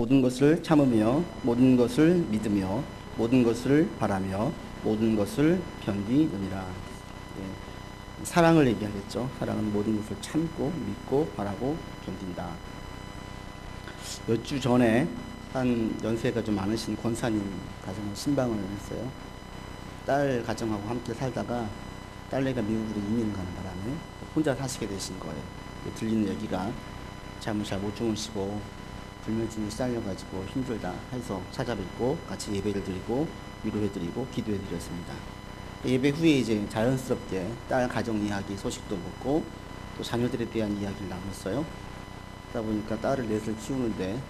모든 것을 참으며 모든 것을 믿으며 모든 것을 바라며 모든 것을 견디느니라. 예, 사랑을 얘기하겠죠. 사랑은 모든 것을 참고 믿고 바라고 견딘다. 몇 주 전에 한 연세가 좀 많으신 권사님 가정에 신방을 했어요. 딸 가정하고 함께 살다가 딸내가 미국으로 이민 가는 바람에 혼자 사시게 되신 거예요. 들리는 얘기가 잠을 잘 못 주무시고 불면증에 시달려가지고 힘들다 해서 찾아뵙고 같이 예배를 드리고 위로해드리고 기도해드렸습니다. 예배 후에 이제 자연스럽게 딸 가정 이야기 소식도 묻고 또 자녀들에 대한 이야기를 나눴어요. 그러다 보니까 딸을 넷을 키우는데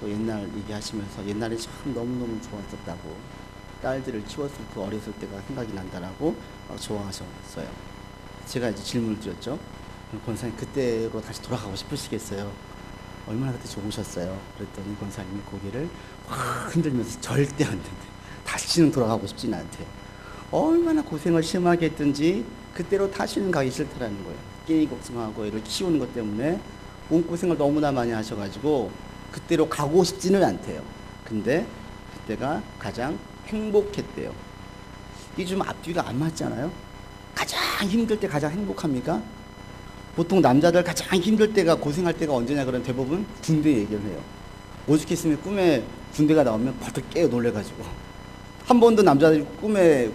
그 옛날 얘기하시면서 옛날에 참 너무너무 좋았었다고 딸들을 키웠을 그 어렸을 때가 생각이 난다라고 막 좋아하셨어요. 제가 이제 질문을 드렸죠. 권사님 그때로 다시 돌아가고 싶으시겠어요? 얼마나 그때 좋으셨어요? 그랬더니 권사님이 고개를 확 흔들면서 절대 안 된대. 다시는 돌아가고 싶지는 않대. 얼마나 고생을 심하게 했든지 그때로 다시는 가기 싫다라는 거예요. 끼니 걱정하고 애를 키우는 것 때문에 몸고생을 너무나 많이 하셔가지고 그때로 가고 싶지는 않대요. 근데 그때가 가장 행복했대요. 이게 좀 앞뒤가 안 맞잖아요? 가장 힘들 때 가장 행복합니까? 보통 남자들 가장 힘들 때가 고생할 때가 언제냐 그러면 대부분 군대 얘기를 해요. 오죽했으면 꿈에 군대가 나오면 벌떡 깨어 놀래가지고 한 번도 남자들이 꿈에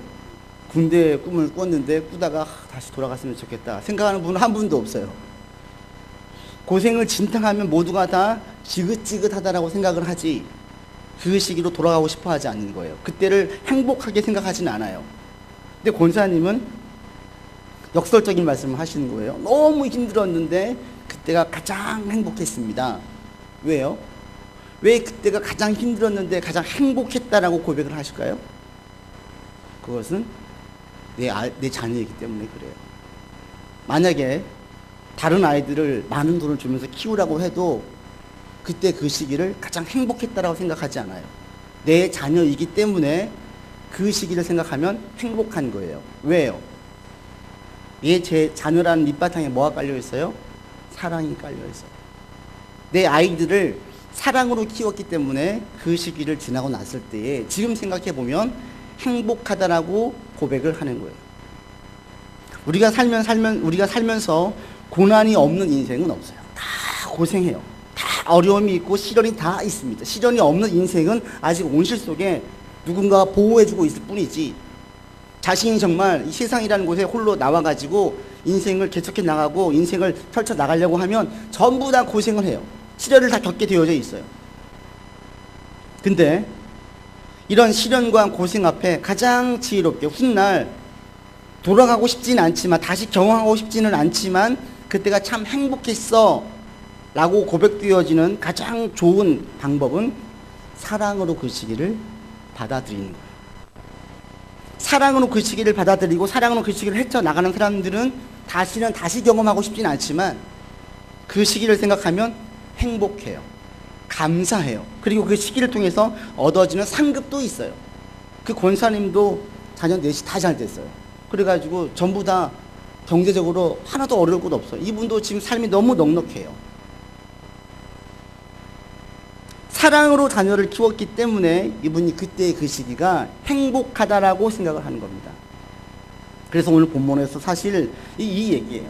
군대 꿈을 꿨는데 꾸다가 아, 다시 돌아갔으면 좋겠다 생각하는 분은 한 분도 없어요. 고생을 진탕하면 모두가 다 지긋지긋하다라고 생각을 하지 그 시기로 돌아가고 싶어 하지 않는 거예요. 그때를 행복하게 생각하지는 않아요. 근데 권사님은 역설적인 말씀을 하시는 거예요. 너무 힘들었는데 그때가 가장 행복했습니다. 왜요? 왜 그때가 가장 힘들었는데 가장 행복했다라고 고백을 하실까요? 그것은 내, 아, 내 자녀이기 때문에 그래요. 만약에 다른 아이들을 많은 돈을 주면서 키우라고 해도 그때 그 시기를 가장 행복했다라고 생각하지 않아요. 내 자녀이기 때문에 그 시기를 생각하면 행복한 거예요. 왜요? 얘 제 자녀라는 밑바탕에 뭐가 깔려 있어요? 사랑이 깔려 있어요. 내 아이들을 사랑으로 키웠기 때문에 그 시기를 지나고 났을 때에 지금 생각해 보면 행복하다라고 고백을 하는 거예요. 우리가 살면 살면 우리가 살면서 고난이 없는 인생은 없어요. 다 고생해요. 다 어려움이 있고 시련이 다 있습니다. 시련이 없는 인생은 아직 온실 속에 누군가가 보호해주고 있을 뿐이지 자신이 정말 이 세상이라는 곳에 홀로 나와가지고 인생을 개척해 나가고 인생을 펼쳐 나가려고 하면 전부 다 고생을 해요. 시련을 다 겪게 되어져 있어요. 근데 이런 시련과 고생 앞에 가장 지혜롭게 훗날 돌아가고 싶지는 않지만 다시 경험하고 싶지는 않지만 그때가 참 행복했어 라고 고백되어지는 가장 좋은 방법은 사랑으로 그 시기를 받아들이는 거예요. 사랑으로 그 시기를 받아들이고 사랑으로 그 시기를 헤쳐나가는 사람들은 다시는 다시 경험하고 싶지는 않지만 그 시기를 생각하면 행복해요. 감사해요. 그리고 그 시기를 통해서 얻어지는 상급도 있어요. 그 권사님도 자녀 넷이 다 잘 됐어요. 그래가지고 전부 다 경제적으로 하나도 어려울 것 없어요. 이분도 지금 삶이 너무 넉넉해요. 사랑으로 자녀를 키웠기 때문에 이분이 그때의 그 시기가 행복하다라고 생각을 하는 겁니다. 그래서 오늘 본문에서 사실 이, 이 얘기예요.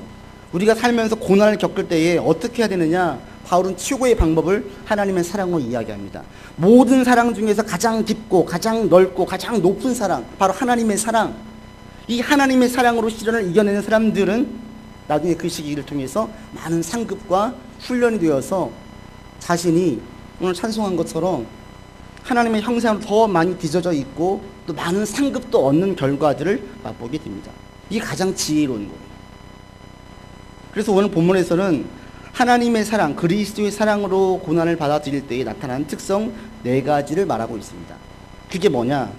우리가 살면서 고난을 겪을 때에 어떻게 해야 되느냐? 바울은 최고의 방법을 하나님의 사랑으로 이야기합니다. 모든 사랑 중에서 가장 깊고 가장 넓고 가장 높은 사랑, 바로 하나님의 사랑. 이 하나님의 사랑으로 시련을 이겨내는 사람들은 나중에 그 시기를 통해서 많은 상급과 훈련이 되어서 자신이 오늘 찬송한 것처럼 하나님의 형상으로 더 많이 빚어져 있고 또 많은 상급도 얻는 결과들을 맛보게 됩니다. 이게 가장 지혜로운 거예요. 그래서 오늘 본문에서는 하나님의 사랑, 그리스도의 사랑으로 고난을 받아들일 때에 나타나는 특성 네 가지를 말하고 있습니다. 그게 뭐냐?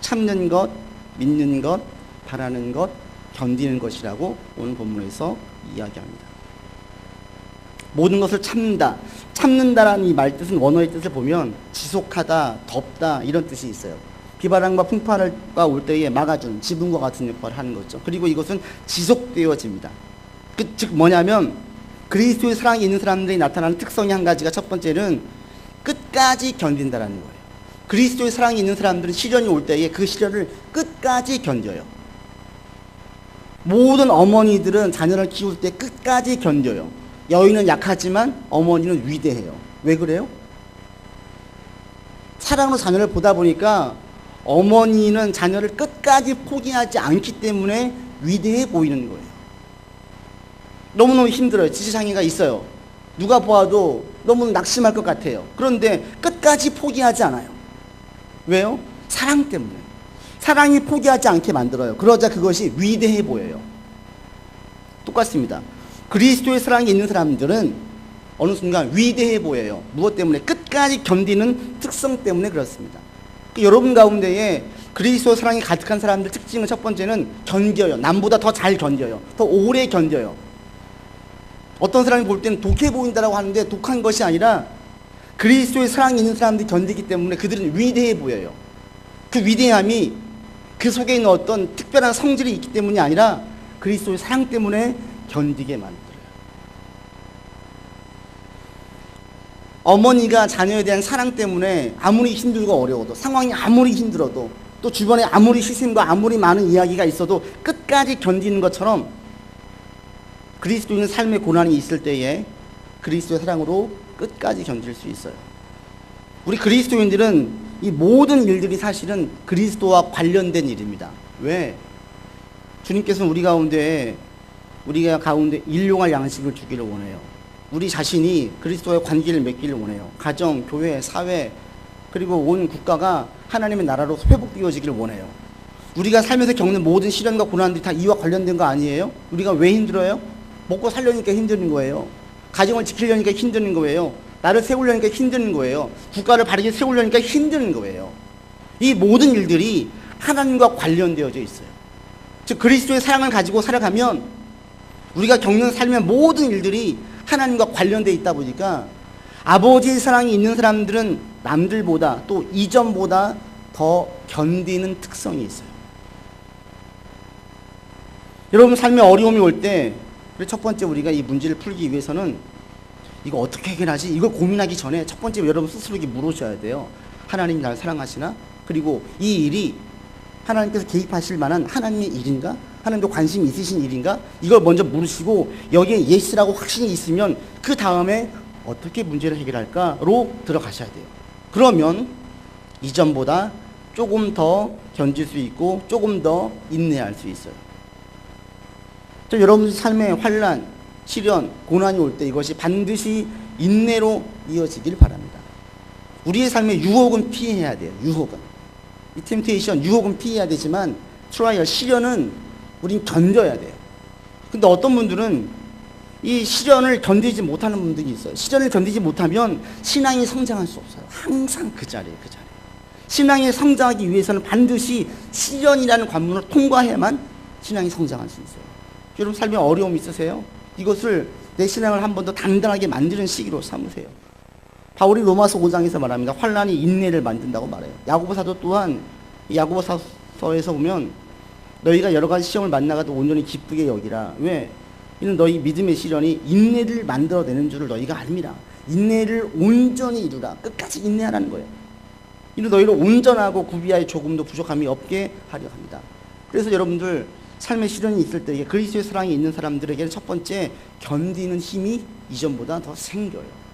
참는 것, 믿는 것, 바라는 것, 견디는 것이라고 오늘 본문에서 이야기합니다. 모든 것을 참는다. 참는다라는 이 말 뜻은 원어의 뜻을 보면 지속하다, 덮다 이런 뜻이 있어요. 비바람과 풍파가 올 때에 막아준 지붕과 같은 역할을 하는 거죠. 그리고 이것은 지속되어집니다. 그, 즉 뭐냐면 그리스도의 사랑이 있는 사람들이 나타나는 특성이 한 가지가 첫 번째는 끝까지 견딘다라는 거예요. 그리스도의 사랑이 있는 사람들은 시련이 올 때에 그 시련을 끝까지 견뎌요. 모든 어머니들은 자녀를 키울 때 끝까지 견뎌요. 여인은 약하지만 어머니는 위대해요. 왜 그래요? 사랑으로 자녀를 보다 보니까 어머니는 자녀를 끝까지 포기하지 않기 때문에 위대해 보이는 거예요. 너무너무 힘들어요. 지체장애가 있어요. 누가 보아도 너무 낙심할 것 같아요. 그런데 끝까지 포기하지 않아요. 왜요? 사랑 때문에. 사랑이 포기하지 않게 만들어요. 그러자 그것이 위대해 보여요. 똑같습니다. 그리스도의 사랑이 있는 사람들은 어느 순간 위대해 보여요. 무엇 때문에? 끝까지 견디는 특성 때문에 그렇습니다. 그 여러분 가운데에 그리스도 사랑이 가득한 사람들 특징은 첫 번째는 견뎌요. 남보다 더 잘 견뎌요. 더 오래 견뎌요. 어떤 사람이 볼 때는 독해 보인다라고 하는데 독한 것이 아니라 그리스도의 사랑이 있는 사람들이 견디기 때문에 그들은 위대해 보여요. 그 위대함이 그 속에 있는 어떤 특별한 성질이 있기 때문이 아니라 그리스도의 사랑 때문에 견디게 만들어요. 어머니가 자녀에 대한 사랑 때문에 아무리 힘들고 어려워도 상황이 아무리 힘들어도 또 주변에 아무리 희생과 아무리 많은 이야기가 있어도 끝까지 견디는 것처럼 그리스도인의 삶의 고난이 있을 때에 그리스도의 사랑으로 끝까지 견딜 수 있어요. 우리 그리스도인들은 이 모든 일들이 사실은 그리스도와 관련된 일입니다. 왜? 주님께서는 우리 가운데 우리가 가운데 일용할 양식을 주기를 원해요. 우리 자신이 그리스도의 관계를 맺기를 원해요. 가정, 교회, 사회, 그리고 온 국가가 하나님의 나라로 회복되어지기를 원해요. 우리가 살면서 겪는 모든 시련과 고난들이 다 이와 관련된 거 아니에요? 우리가 왜 힘들어요? 먹고 살려니까 힘드는 거예요. 가정을 지키려니까 힘드는 거예요. 나를 세우려니까 힘드는 거예요. 국가를 바르게 세우려니까 힘드는 거예요. 이 모든 일들이 하나님과 관련되어져 있어요. 즉 그리스도의 사랑을 가지고 살아가면 우리가 겪는 삶의 모든 일들이 하나님과 관련되어 있다 보니까 아버지의 사랑이 있는 사람들은 남들보다 또 이전보다 더 견디는 특성이 있어요. 여러분 삶에 어려움이 올 때 첫 번째 우리가 이 문제를 풀기 위해서는 이거 어떻게 해결하지? 이걸 고민하기 전에 첫 번째 여러분 스스로에게 물으셔야 돼요. 하나님 날 사랑하시나? 그리고 이 일이 하나님께서 개입하실 만한 하나님의 일인가? 하나님도 관심이 있으신 일인가? 이걸 먼저 물으시고 여기에 예스라고 확신이 있으면 그 다음에 어떻게 문제를 해결할까로 들어가셔야 돼요. 그러면 이전보다 조금 더 견딜 수 있고 조금 더 인내할 수 있어요. 저 여러분 삶의 환란, 시련, 고난이 올 때 이것이 반드시 인내로 이어지길 바랍니다. 우리의 삶의 유혹은 피해야 돼요. 유혹은. 이 템테이션, 유혹은 피해야 되지만 트라이얼, 시련은 우린 견뎌야 돼요. 근데 어떤 분들은 이 시련을 견디지 못하는 분들이 있어요. 시련을 견디지 못하면 신앙이 성장할 수 없어요. 항상 그 자리에 그 자리에. 신앙이 성장하기 위해서는 반드시 시련이라는 관문을 통과해야만 신앙이 성장할 수 있어요. 여러분 삶에 어려움 있으세요? 이것을 내 신앙을 한 번 더 단단하게 만드는 시기로 삼으세요. 바울이 로마서 5장에서 말합니다. 환란이 인내를 만든다고 말해요. 야고보 사도 또한 야고보서에서 보면 너희가 여러 가지 시험을 만나가도 온전히 기쁘게 여기라. 왜? 이는 너희 믿음의 시련이 인내를 만들어내는 줄을 너희가 알미라. 인내를 온전히 이루라. 끝까지 인내하라는 거예요. 이는 너희를 온전하고 구비하여 조금도 부족함이 없게 하려 합니다. 그래서 여러분들 삶의 시련이 있을 때 그리스도의 사랑이 있는 사람들에게는 첫 번째 견디는 힘이 이전보다 더 생겨요.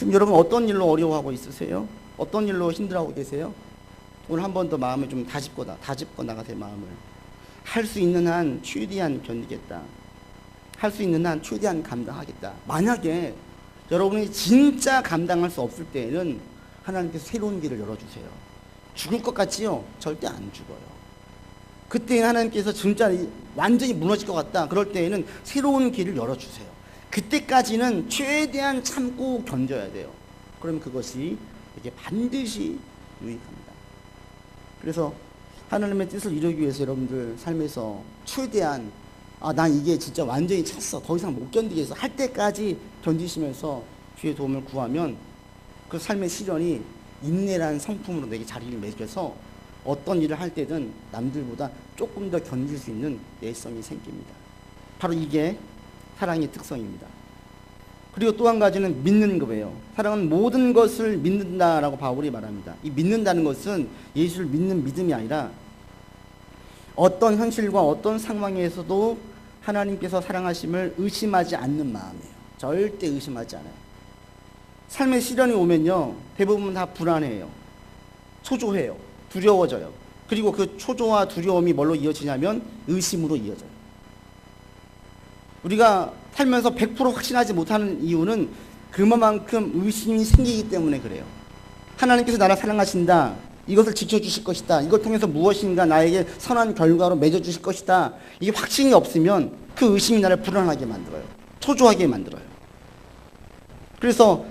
지금 여러분 어떤 일로 어려워하고 있으세요? 어떤 일로 힘들어하고 계세요? 오늘 한 번 더 마음을 좀 다집고 나, 다집고 나가세요 마음을. 할 수 있는 한 최대한 견디겠다. 할 수 있는 한 최대한 감당하겠다. 만약에 여러분이 진짜 감당할 수 없을 때에는 하나님께서 새로운 길을 열어주세요. 죽을 것 같지요? 절대 안 죽어요. 그때 하나님께서 진짜 완전히 무너질 것 같다. 그럴 때에는 새로운 길을 열어주세요. 그때까지는 최대한 참고 견뎌야 돼요. 그러면 그것이 이게 반드시 유익합니다. 그래서 하나님의 뜻을 이루기 위해서 여러분들 삶에서 최대한 아, 난 이게 진짜 완전히 찼어. 더 이상 못 견디겠어. 할 때까지 견디시면서 주의 도움을 구하면 그 삶의 시련이 인내라는 성품으로 내게 자리를 매겨서 어떤 일을 할 때든 남들보다 조금 더 견딜 수 있는 내성이 생깁니다. 바로 이게 사랑의 특성입니다. 그리고 또 한 가지는 믿는 거예요. 사랑은 모든 것을 믿는다라고 바울이 말합니다. 이 믿는다는 것은 예수를 믿는 믿음이 아니라 어떤 현실과 어떤 상황에서도 하나님께서 사랑하심을 의심하지 않는 마음이에요. 절대 의심하지 않아요. 삶의 시련이 오면요. 대부분 다 불안해요. 초조해요. 두려워져요. 그리고 그 초조와 두려움이 뭘로 이어지냐면 의심으로 이어져요. 우리가 살면서 100% 확신하지 못하는 이유는 그만큼 의심이 생기기 때문에 그래요. 하나님께서 나를 사랑하신다. 이것을 지켜주실 것이다. 이걸 통해서 무엇인가 나에게 선한 결과로 맺어주실 것이다. 이게 확신이 없으면 그 의심이 나를 불안하게 만들어요. 초조하게 만들어요. 그래서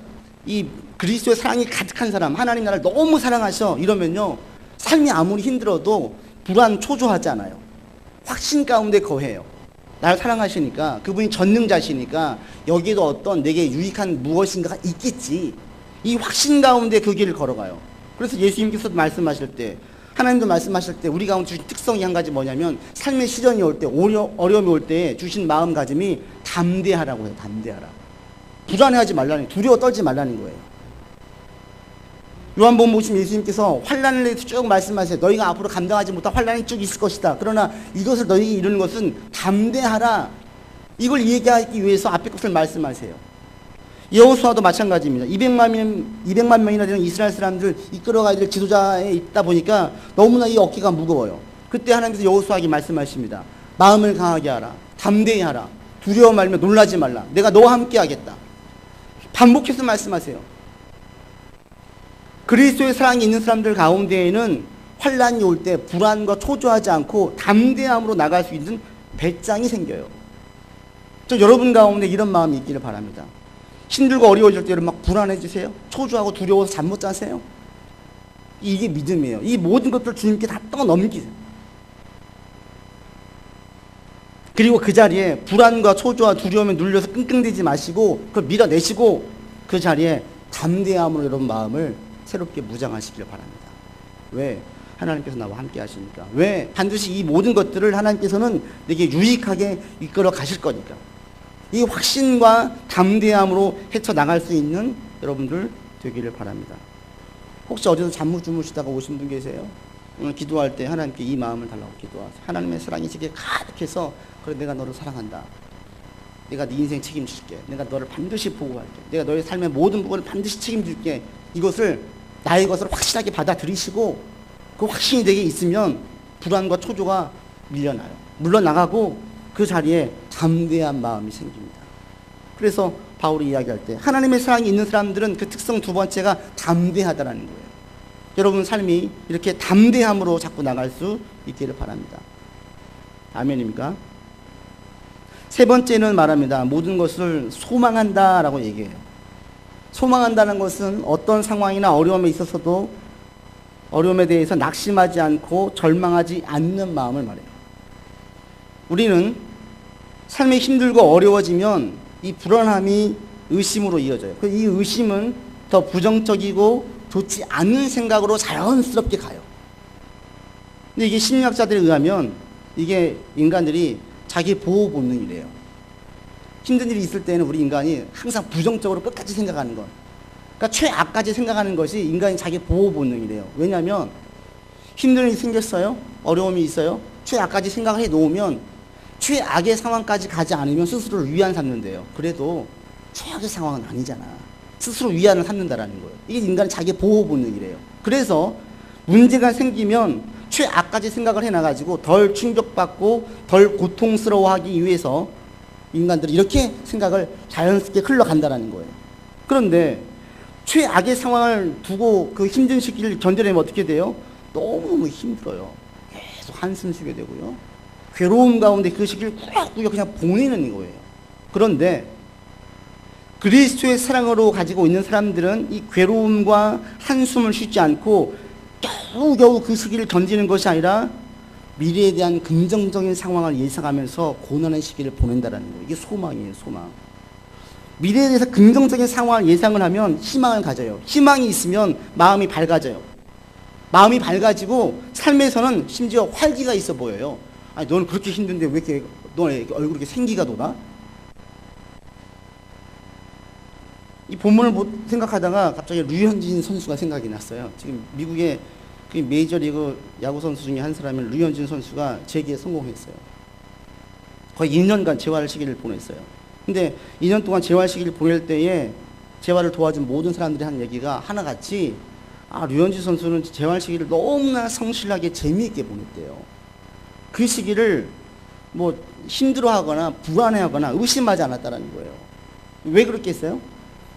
이 그리스도의 사랑이 가득한 사람, 하나님 나를 너무 사랑하셔 이러면요 삶이 아무리 힘들어도 불안 초조하지 않아요. 확신 가운데 거해요. 나를 사랑하시니까 그분이 전능자시니까 여기에도 어떤 내게 유익한 무엇인가가 있겠지. 이 확신 가운데 그 길을 걸어가요. 그래서 예수님께서 말씀하실 때 하나님도 말씀하실 때 우리 가운데 주신 특성이 한 가지 뭐냐면 삶의 시련이 올 때 어려움이 올 때 주신 마음가짐이 담대하라고 해요. 담대하라. 불안해하지 말라는 두려워 떨지 말라는 거예요. 요한복음 보시면 예수님께서 환란을 대해서 쭉 말씀하세요. 너희가 앞으로 감당하지 못할 환란이 쭉 있을 것이다. 그러나 이것을 너희에게 이루는 것은 담대하라. 이걸 얘기하기 위해서 앞에 것을 말씀하세요. 여호수아도 마찬가지입니다. 200만 명, 200만 명이나 되는 이스라엘 사람들 이끌어가야 될 지도자에 있다 보니까 너무나 이 어깨가 무거워요. 그때 하나님께서 여호수아에게 말씀하십니다. 마음을 강하게 하라. 담대히 하라. 두려워 말며 놀라지 말라. 내가 너와 함께 하겠다. 반복해서 말씀하세요. 그리스도의 사랑이 있는 사람들 가운데에는 환란이 올 때 불안과 초조하지 않고 담대함으로 나갈 수 있는 배짱이 생겨요. 저 여러분 가운데 이런 마음이 있기를 바랍니다. 힘들고 어려워질 때는 막 불안해지세요? 초조하고 두려워서 잠 못 자세요? 이게 믿음이에요. 이 모든 것들 주님께 다 떠넘기세요. 그리고 그 자리에 불안과 초조와 두려움에 눌려서 끙끙대지 마시고 그걸 밀어내시고 그 자리에 담대함으로 여러분 마음을 새롭게 무장하시길 바랍니다. 왜? 하나님께서 나와 함께 하시니까. 왜? 반드시 이 모든 것들을 하나님께서는 내게 유익하게 이끌어 가실 거니까. 이 확신과 담대함으로 헤쳐나갈 수 있는 여러분들 되기를 바랍니다. 혹시 어디서 잠못 주무시다가 오신 분 계세요? 오늘 기도할 때 하나님께 이 마음을 달라고 기도하세요. 하나님의 사랑이 제게 가득해서 그래 내가 너를 사랑한다. 내가 네 인생 책임질게. 내가 너를 반드시 보호할게. 내가 너의 삶의 모든 부분을 반드시 책임질게. 이것을 나의 것을 확실하게 받아들이시고 그 확신이 되게 있으면 불안과 초조가 밀려나요. 물러나가고 그 자리에 담대한 마음이 생깁니다. 그래서 바울이 이야기할 때 하나님의 사랑이 있는 사람들은 그 특성 두 번째가 담대하다라는 거예요. 여러분 삶이 이렇게 담대함으로 자꾸 나갈 수 있기를 바랍니다. 아멘입니까? 세 번째는 말합니다. 모든 것을 소망한다라고 얘기해요. 소망한다는 것은 어떤 상황이나 어려움에 있어서도 어려움에 대해서 낙심하지 않고 절망하지 않는 마음을 말해요. 우리는 삶이 힘들고 어려워지면 이 불안함이 의심으로 이어져요. 그이 의심은 더 부정적이고 좋지 않은 생각으로 자연스럽게 가요. 근데 이게 심리학자들에 의하면 이게 인간들이 자기 보호 본능이래요. 힘든 일이 있을 때는 우리 인간이 항상 부정적으로 끝까지 생각하는 것. 그러니까 최악까지 생각하는 것이 인간이 자기 보호 본능이래요. 왜냐하면 힘든 일이 생겼어요. 어려움이 있어요. 최악까지 생각을 해 놓으면 최악의 상황까지 가지 않으면 스스로를 위안 삼는데요. 그래도 최악의 상황은 아니잖아. 스스로 위안을 삼는다라는 거예요. 이게 인간의 자기 보호 본능이래요. 그래서 문제가 생기면 최악까지 생각을 해놔가지고 덜 충격받고 덜 고통스러워하기 위해서 인간들이 이렇게 생각을 자연스럽게 흘러간다라는 거예요. 그런데 최악의 상황을 두고 그 힘든 시기를 견뎌내면 어떻게 돼요? 너무 힘들어요. 계속 한숨 쉬게 되고요. 괴로움 가운데 그 시기를 꾸역꾸역 그냥 보내는 거예요. 그런데 그리스도의 사랑으로 가지고 있는 사람들은 이 괴로움과 한숨을 쉬지 않고 겨우겨우 그 시기를 견디는 것이 아니라 미래에 대한 긍정적인 상황을 예상하면서 고난의 시기를 보낸다는 거예요. 이게 소망이에요, 소망. 미래에 대해서 긍정적인 상황을 예상을 하면 희망을 가져요. 희망이 있으면 마음이 밝아져요. 마음이 밝아지고 삶에서는 심지어 활기가 있어 보여요. 아니, 너는 그렇게 힘든데 왜 이렇게, 너는 얼굴에 이렇게 생기가 돋아? 이 본문을 못 생각하다가 갑자기 류현진 선수가 생각이 났어요. 지금 미국의 그 메이저리그 야구 선수 중에 한 사람인 류현진 선수가 재기에 성공했어요. 거의 2년간 재활 시기를 보냈어요. 근데 2년 동안 재활 시기를 보낼 때에 재활을 도와준 모든 사람들이 하는 얘기가 하나같이 아 류현진 선수는 재활 시기를 너무나 성실하게 재미있게 보냈대요. 그 시기를 뭐 힘들어하거나 불안해하거나 의심하지 않았다라는 거예요. 왜 그렇겠어요?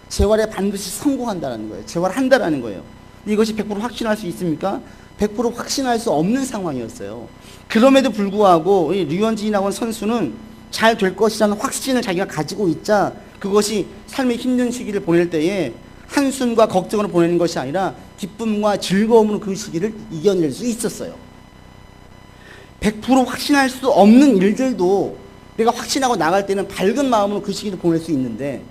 재활에 반드시 성공한다는 거예요. 재활한다라는 거예요. 이것이 100% 확신할 수 있습니까? 100% 확신할 수 없는 상황이었어요. 그럼에도 불구하고 이 류현진이라고 하는 선수는 잘 될 것이라는 확신을 자기가 가지고 있자 그것이 삶의 힘든 시기를 보낼 때에 한숨과 걱정을 보내는 것이 아니라 기쁨과 즐거움으로 그 시기를 이겨낼 수 있었어요. 100% 확신할 수 없는 일들도 내가 확신하고 나갈 때는 밝은 마음으로 그 시기를 보낼 수 있는데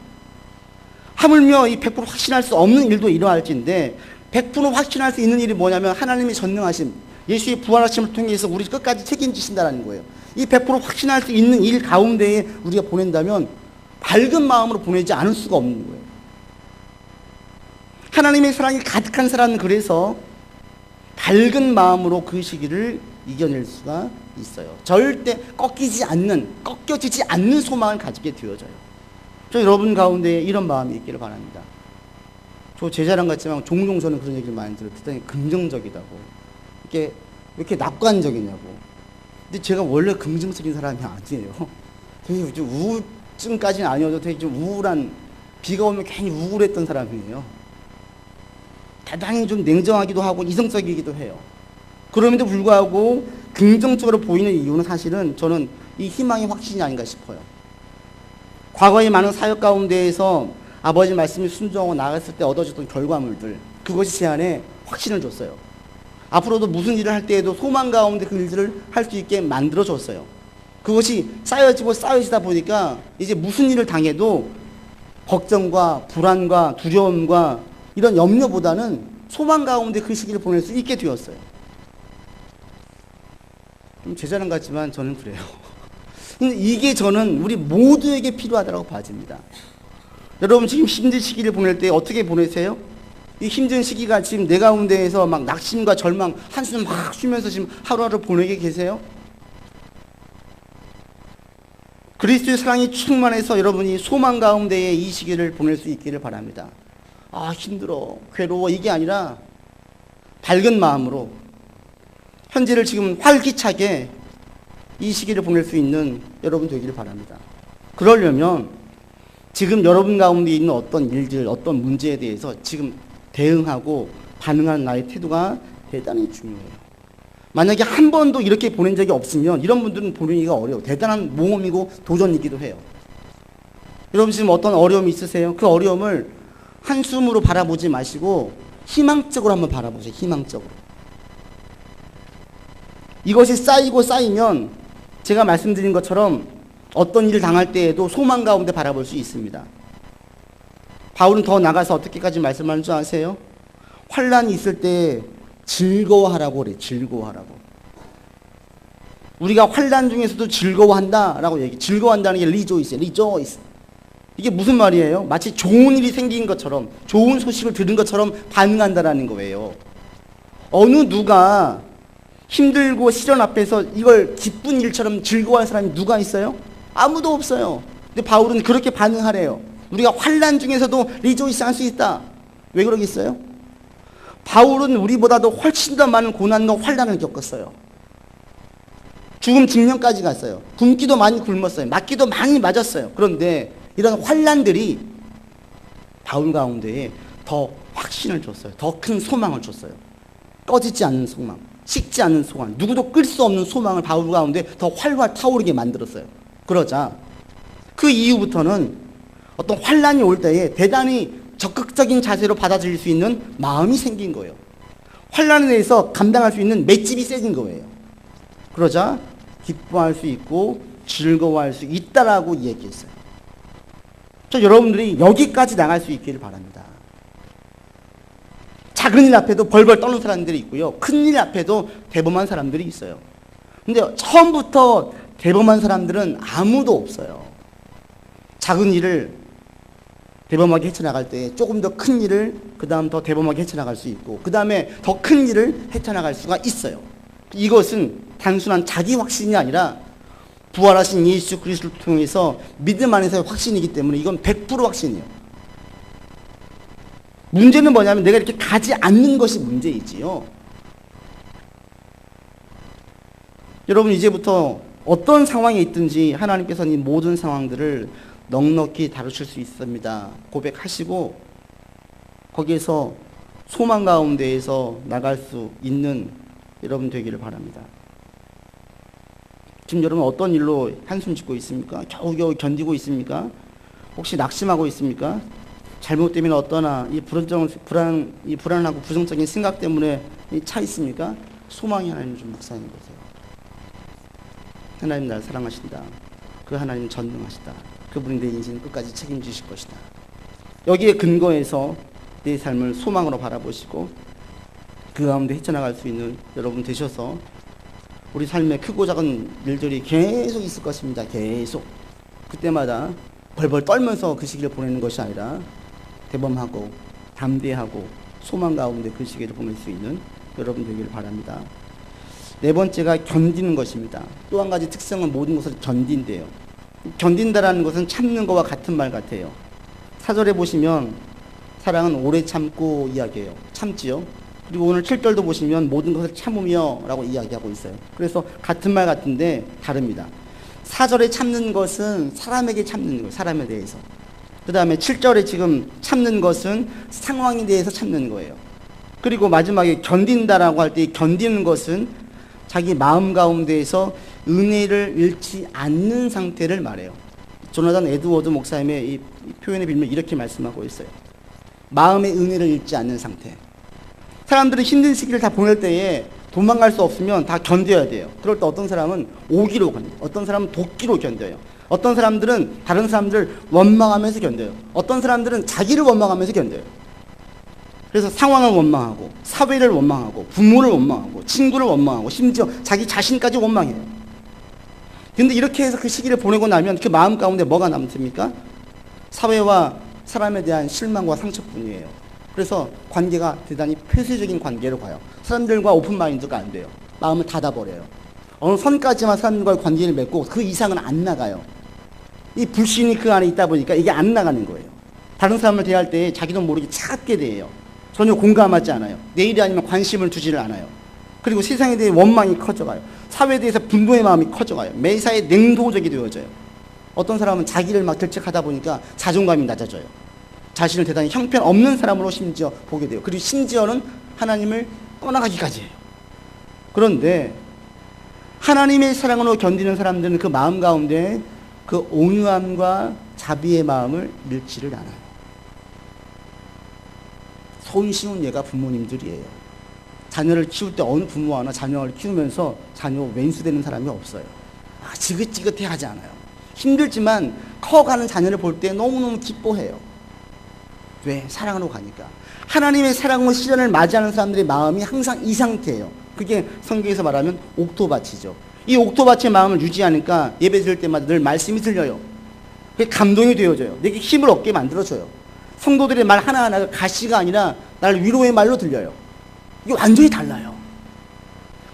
하물며 이 100% 확신할 수 없는 일도 일어날지인데 100% 확신할 수 있는 일이 뭐냐면 하나님의 전능하심, 예수의 부활하심을 통해서 우리 끝까지 책임지신다는 거예요. 이 100% 확신할 수 있는 일 가운데에 우리가 보낸다면 밝은 마음으로 보내지 않을 수가 없는 거예요. 하나님의 사랑이 가득한 사람은 그래서 밝은 마음으로 그 시기를 이겨낼 수가 있어요. 절대 꺾이지 않는, 꺾여지지 않는 소망을 가지게 되어져요. 저 여러분 가운데 이런 마음이 있기를 바랍니다. 저 제자랑 같지만 종종 저는 그런 얘기를 많이 들어요. 대단히 긍정적이다고. 이게 왜 이렇게 낙관적이냐고. 근데 제가 원래 긍정적인 사람이 아니에요. 되게 좀 우울증까지는 아니어도 되게 좀 우울한, 비가 오면 괜히 우울했던 사람이에요. 대단히 좀 냉정하기도 하고 이성적이기도 해요. 그럼에도 불구하고 긍정적으로 보이는 이유는 사실은 저는 이 희망의 확신이 아닌가 싶어요. 과거의 많은 사역 가운데에서 아버지 말씀이 순종하고 나갔을 때 얻어졌던 결과물들 그것이 제 안에 확신을 줬어요. 앞으로도 무슨 일을 할 때에도 소망 가운데 그 일들을 할 수 있게 만들어 줬어요. 그것이 쌓여지고 쌓여지다 보니까 이제 무슨 일을 당해도 걱정과 불안과 두려움과 이런 염려보다는 소망 가운데 그 시기를 보낼 수 있게 되었어요. 좀 제자랑 같지만 저는 그래요. 이게 저는 우리 모두에게 필요하다고 봐집니다. 여러분 지금 힘든 시기를 보낼 때 어떻게 보내세요? 이 힘든 시기가 지금 내 가운데에서 막 낙심과 절망 한숨 막 쉬면서 지금 하루하루 보내게 계세요? 그리스도의 사랑이 충만해서 여러분이 소망 가운데에 이 시기를 보낼 수 있기를 바랍니다. 아 힘들어 괴로워 이게 아니라 밝은 마음으로 현재를 지금 활기차게 이 시기를 보낼 수 있는 여러분 되기를 바랍니다. 그러려면 지금 여러분 가운데 있는 어떤 일들, 어떤 문제에 대해서 지금 대응하고 반응하는 나의 태도가 대단히 중요해요. 만약에 한 번도 이렇게 보낸 적이 없으면 이런 분들은 보내기가 어려워. 대단한 모험이고 도전이기도 해요. 여러분 지금 어떤 어려움이 있으세요? 그 어려움을 한숨으로 바라보지 마시고 희망적으로 한번 바라보세요. 희망적으로. 이것이 쌓이고 쌓이면 제가 말씀드린 것처럼 어떤 일을 당할 때에도 소망 가운데 바라볼 수 있습니다. 바울은 더 나가서 어떻게까지 말씀하는 줄 아세요? 환란이 있을 때 즐거워하라고 그래. 즐거워하라고. 우리가 환란 중에서도 즐거워한다라고 얘기. 즐거워한다는 게 리조이스, 리조이스. 이게 무슨 말이에요? 마치 좋은 일이 생긴 것처럼, 좋은 소식을 들은 것처럼 반응한다라는 거예요. 어느 누가 힘들고 시련 앞에서 이걸 기쁜 일처럼 즐거워하는 사람이 누가 있어요? 아무도 없어요. 근데 바울은 그렇게 반응하래요. 우리가 환란 중에서도 리조이스 할 수 있다. 왜 그러겠어요? 바울은 우리보다도 훨씬 더 많은 고난과 환란을 겪었어요. 죽음 직면까지 갔어요. 굶기도 많이 굶었어요. 맞기도 많이 맞았어요. 그런데 이런 환란들이 바울 가운데에 더 확신을 줬어요. 더 큰 소망을 줬어요. 꺼지지 않는 소망, 식지 않는 소망, 누구도 끌 수 없는 소망을 바울 가운데 더 활활 타오르게 만들었어요. 그러자 그 이후부터는 어떤 환란이 올 때에 대단히 적극적인 자세로 받아들일 수 있는 마음이 생긴 거예요. 환란에 대해서 감당할 수 있는 맷집이 세진 거예요. 그러자 기뻐할 수 있고 즐거워할 수 있다라고 얘기했어요. 저 여러분들이 여기까지 나갈 수 있기를 바랍니다. 작은 일 앞에도 벌벌 떠는 사람들이 있고요. 큰 일 앞에도 대범한 사람들이 있어요. 근데 처음부터 대범한 사람들은 아무도 없어요. 작은 일을 대범하게 헤쳐나갈 때 조금 더 큰 일을 그 다음 더 대범하게 헤쳐나갈 수 있고 그 다음에 더 큰 일을 헤쳐나갈 수가 있어요. 이것은 단순한 자기 확신이 아니라 부활하신 예수 그리스도를 통해서 믿음 안에서의 확신이기 때문에 이건 100% 확신이에요. 문제는 뭐냐면 내가 이렇게 가지 않는 것이 문제이지요. 여러분 이제부터 어떤 상황에 있든지 하나님께서는 이 모든 상황들을 넉넉히 다루실 수 있습니다. 고백하시고 거기에서 소망 가운데에서 나갈 수 있는 여러분 되기를 바랍니다. 지금 여러분 어떤 일로 한숨 짓고 있습니까? 겨우겨우 견디고 있습니까? 혹시 낙심하고 있습니까? 잘못되면 어떠나 이 불안정 불안 이 불안하고 부정적인 생각 때문에 이차 있습니까? 소망이 하나님 좀 묵상해 보세요. 하나님 날 사랑하신다. 그 하나님 전능하시다. 그분이 내 인생 끝까지 책임지실 것이다. 여기에 근거해서 내 삶을 소망으로 바라보시고 그 가운데 헤쳐나갈 수 있는 여러분 되셔서 우리 삶에 크고 작은 일들이 계속 있을 것입니다. 계속. 그때마다 벌벌 떨면서 그 시기를 보내는 것이 아니라 대범하고 담대하고 소망 가운데 그 시기를 보낼 수 있는 여러분 되기를 바랍니다. 네 번째가 견디는 것입니다. 또 한 가지 특성은 모든 것을 견딘대요. 견딘다라는 것은 참는 것과 같은 말 같아요. 사절에 보시면 사랑은 오래 참고 이야기해요. 참지요. 그리고 오늘 7절도 보시면 모든 것을 참으며 라고 이야기하고 있어요. 그래서 같은 말 같은데 다릅니다. 사절에 참는 것은 사람에게 참는 거예요. 사람에 대해서. 그 다음에 7절에 지금 참는 것은 상황에 대해서 참는 거예요. 그리고 마지막에 견딘다라고 할 때 견디는 것은 자기 마음 가운데에서 은혜를 잃지 않는 상태를 말해요. 조나단 에드워드 목사님의 이, 이 표현의 빌면 이렇게 말씀하고 있어요. 마음의 은혜를 잃지 않는 상태. 사람들은 힘든 시기를 다 보낼 때에 도망갈 수 없으면 다 견뎌야 돼요. 그럴 때 어떤 사람은 오기로 견뎌요. 어떤 사람은 도끼로 견뎌요. 어떤 사람들은 다른 사람들을 원망하면서 견뎌요. 어떤 사람들은 자기를 원망하면서 견뎌요. 그래서 상황을 원망하고 사회를 원망하고 부모를 원망하고 친구를 원망하고 심지어 자기 자신까지 원망해요. 근데 이렇게 해서 그 시기를 보내고 나면 그 마음 가운데 뭐가 남습니까? 사회와 사람에 대한 실망과 상처뿐이에요. 그래서 관계가 대단히 폐쇄적인 관계로 가요. 사람들과 오픈 마인드가 안 돼요. 마음을 닫아버려요. 어느 선까지만 사람들과의 관계를 맺고 그 이상은 안 나가요. 이 불신이 그 안에 있다 보니까 이게 안 나가는 거예요. 다른 사람을 대할 때 자기도 모르게 차갑게 대해요. 전혀 공감하지 않아요. 내일이 아니면 관심을 두지를 않아요. 그리고 세상에 대해 원망이 커져가요. 사회에 대해서 분노의 마음이 커져가요. 매사에 냉동적이 되어져요. 어떤 사람은 자기를 막 결책하다 보니까 자존감이 낮아져요. 자신을 대단히 형편없는 사람으로 심지어 보게 돼요. 그리고 심지어는 하나님을 떠나가기까지 해요. 그런데 하나님의 사랑으로 견디는 사람들은 그 마음 가운데 그 온유함과 자비의 마음을 잃지를 않아요. 손쉬운 예가 부모님들이에요. 자녀를 키울 때 어느 부모 하나 자녀를 키우면서 자녀 왼수되는 사람이 없어요. 아, 지긋지긋해 하지 않아요. 힘들지만 커가는 자녀를 볼 때 너무너무 기뻐해요. 왜? 사랑으로 가니까. 하나님의 사랑과 시련을 맞이하는 사람들의 마음이 항상 이 상태예요. 그게 성경에서 말하면 옥토밭이죠. 이 옥토밭의 마음을 유지하니까 예배 드릴 때마다 늘 말씀이 들려요. 그게 감동이 되어져요. 내게 힘을 얻게 만들어줘요. 성도들의 말 하나하나가 가시가 아니라 날 위로의 말로 들려요. 이게 완전히 달라요.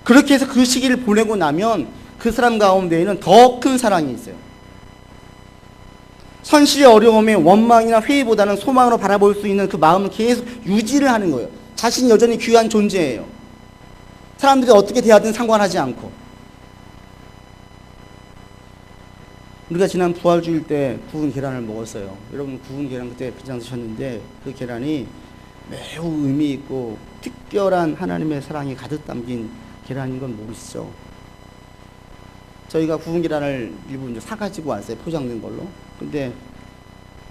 그렇게 해서 그 시기를 보내고 나면 그 사람 가운데에는 더 큰 사랑이 있어요. 선실의 어려움에 원망이나 회의보다는 소망으로 바라볼 수 있는 그 마음을 계속 유지를 하는 거예요. 자신이 여전히 귀한 존재예요. 사람들이 어떻게 대하든 상관하지 않고. 우리가 지난 부활주일 때 구운 계란을 먹었어요. 여러분 구운 계란 그때 그냥 드셨는데 그 계란이 매우 의미 있고 특별한 하나님의 사랑이 가득 담긴 계란인 건 모르시죠? 저희가 구운 계란을 일부 이제 사가지고 왔어요. 포장된 걸로. 근데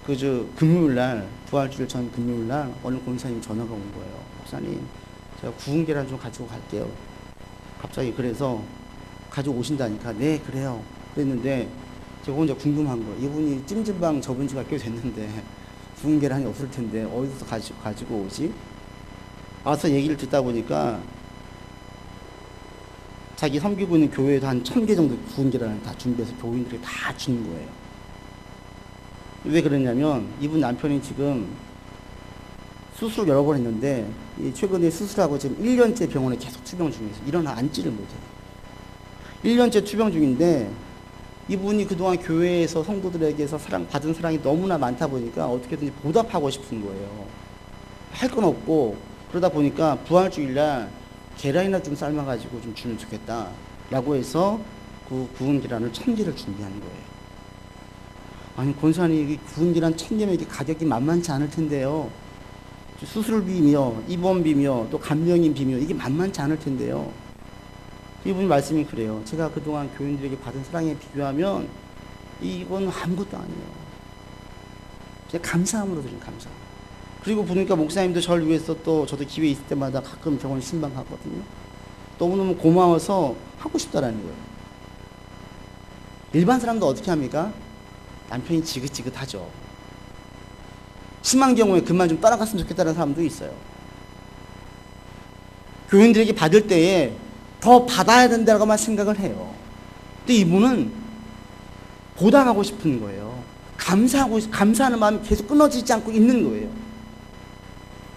그저 금요일 날 부활주일 전 금요일 날 어느 권사님 전화가 온 거예요. 목사님, 제가 구운 계란 좀 가지고 갈게요. 갑자기 그래서 가지고 오신다니까 네 그래요. 그랬는데 제가 혼자 궁금한 거예요. 이분이 찜질방 접은 지가 꽤 됐는데 구운 계란이 없을 텐데 어디서 가지고 가지고 오지? 와서 얘기를 듣다 보니까 자기 섬기고 있는 교회에도 한 천 개 정도 구운 계란을 다 준비해서 교인들에게 다 주는 거예요. 왜 그러냐면 이분 남편이 지금 수술 여러 번 했는데 이 최근에 수술하고 지금 1년째 병원에 계속 투병 중이어서 일어나 앉지를 못해요. 1년째 투병 중인데 이분이 그동안 교회에서 성도들에게서 사랑 받은 사랑이 너무나 많다 보니까 어떻게든지 보답하고 싶은 거예요. 할 건 없고 그러다 보니까 부활주일날 계란이나 좀 삶아가지고 좀 주면 좋겠다 라고 해서 그 구운 계란을 천 개를 준비한 거예요. 아니 권사님 이 구운 계란 천 개면 이게 가격이 만만치 않을 텐데요. 수술비며 입원비며 또 감명인비며 이게 만만치 않을 텐데요. 이분이 말씀이 그래요. 제가 그동안 교인들에게 받은 사랑에 비교하면 이건 아무것도 아니에요. 그냥 감사함으로 드린 감사. 그리고 보니까 목사님도 저를 위해서 또 저도 기회 있을 때마다 가끔 병원 신방 가거든요. 너무너무 고마워서 하고 싶다라는 거예요. 일반 사람도 어떻게 합니까? 남편이 지긋지긋하죠. 심한 경우에 그만 좀 따라갔으면 좋겠다는 사람도 있어요. 교인들에게 받을 때에 더 받아야 된다고만 생각을 해요. 근데 이분은 보답하고 싶은 거예요. 감사하고 감사하는 마음이 계속 끊어지지 않고 있는 거예요.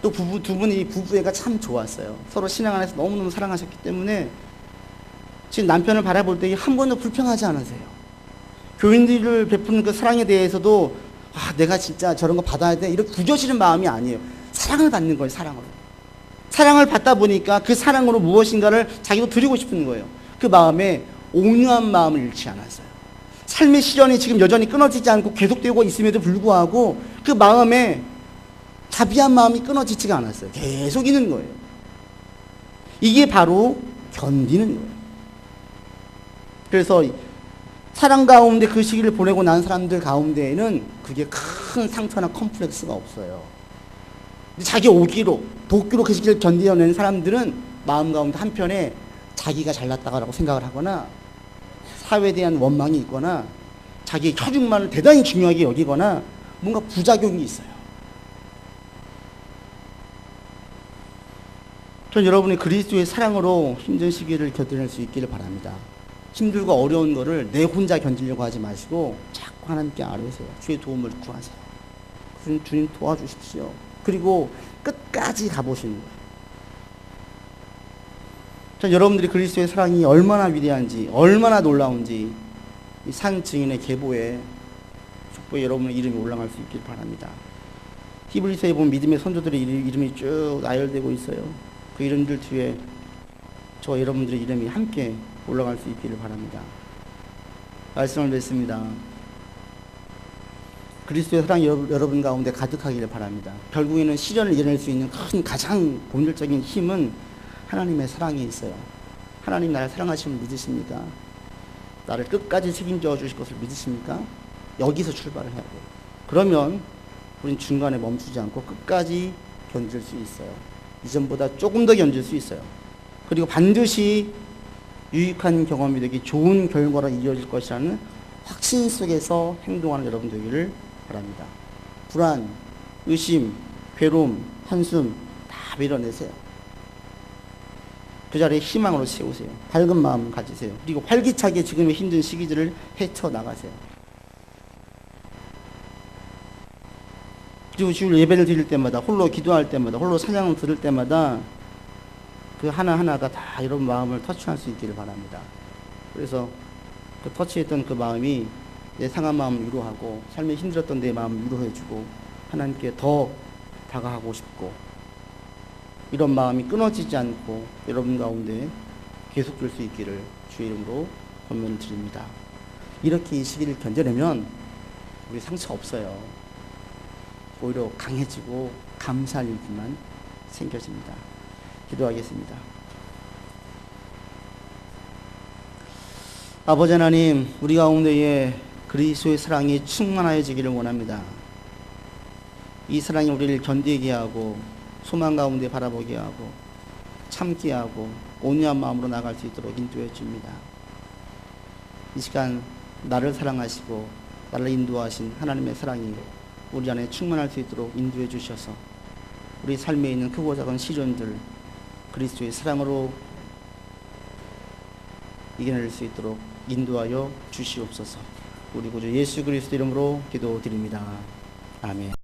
또 부부 두 분이 부부애가 참 좋았어요. 서로 신앙 안에서 너무너무 사랑하셨기 때문에 지금 남편을 바라볼 때 한 번도 불평하지 않으세요. 교인들을 베푸는 그 사랑에 대해서도 아, 내가 진짜 저런 거 받아야 돼. 이렇게 구겨지는 마음이 아니에요. 사랑을 받는 거예요, 사랑으로. 사랑을 받다 보니까 그 사랑으로 무엇인가를 자기도 드리고 싶은 거예요. 그 마음에 온유한 마음을 잃지 않았어요. 삶의 시련이 지금 여전히 끊어지지 않고 계속되고 있음에도 불구하고 그 마음에 자비한 마음이 끊어지지가 않았어요. 계속 있는 거예요. 이게 바로 견디는 거예요. 그래서 사랑 가운데 그 시기를 보내고 난 사람들 가운데에는 그게 큰 상처나 컴플렉스가 없어요. 자기 오기로, 도끼로 그 시기를 견디어낸 사람들은 마음 가운데 한편에 자기가 잘났다고 생각을 하거나 사회에 대한 원망이 있거나 자기의 혈육만을 대단히 중요하게 여기거나 뭔가 부작용이 있어요. 전 여러분이 그리스도의 사랑으로 힘든 시기를 견뎌낼 수 있기를 바랍니다. 힘들고 어려운 거를 내 혼자 견디려고 하지 마시고 자꾸 하나님께 아뢰세요. 주의 도움을 구하세요. 주님 도와주십시오. 그리고 끝까지 가보시는 거예요. 전 여러분들이 그리스도의 사랑이 얼마나 위대한지, 얼마나 놀라운지 이산 증인의 계보에 족보에 여러분의 이름이 올라갈 수 있길 바랍니다. 히브리서에 보면 믿음의 선조들의 이름이 쭉 나열되고 있어요. 그 이름들 뒤에 저 여러분들의 이름이 함께 올라갈 수 있기를 바랍니다. 말씀을 맺습니다. 그리스도의 사랑이 여러분 가운데 가득하기를 바랍니다. 결국에는 시련을 이겨낼 수 있는 큰 가장 본질적인 힘은 하나님의 사랑에 있어요. 하나님 나를 사랑하시면 믿으십니까? 나를 끝까지 책임져 주실 것을 믿으십니까? 여기서 출발을 해야 돼요. 그러면 우린 중간에 멈추지 않고 끝까지 견딜 수 있어요. 이전보다 조금 더 견딜 수 있어요. 그리고 반드시 유익한 경험이 되기 좋은 결과로 이어질 것이라는 확신 속에서 행동하는 여러분 되기를 바랍니다. 불안, 의심, 괴로움, 한숨 다 밀어내세요. 그 자리에 희망으로 채우세요. 밝은 마음 가지세요. 그리고 활기차게 지금의 힘든 시기들을 헤쳐나가세요. 그리고 주일 예배를 드릴 때마다 홀로 기도할 때마다 홀로 찬양을 들을 때마다 그 하나하나가 다 이런 마음을 터치할 수 있기를 바랍니다. 그래서 그 터치했던 그 마음이 내 상한 마음을 위로하고 삶에 힘들었던 내 마음을 위로해주고 하나님께 더 다가가고 싶고 이런 마음이 끊어지지 않고 여러분 가운데 계속될 수 있기를 주의 이름으로 권면 드립니다. 이렇게 이 시기를 견뎌내면 우리 상처 없어요. 오히려 강해지고 감사할 일만 생겨집니다. 기도하겠습니다. 아버지 하나님, 우리 가운데에 그리스도의 사랑이 충만하여지기를 원합니다. 이 사랑이 우리를 견디게 하고 소망 가운데 바라보게 하고 참게 하고 온유한 마음으로 나갈 수 있도록 인도해 줍니다. 이 시간 나를 사랑하시고 나를 인도하신 하나님의 사랑이 우리 안에 충만할 수 있도록 인도해 주셔서 우리 삶에 있는 크고 작은 시련들 그리스도의 사랑으로 이겨낼 수 있도록 인도하여 주시옵소서. 우리 구주 예수 그리스도 이름으로 기도드립니다. 아멘.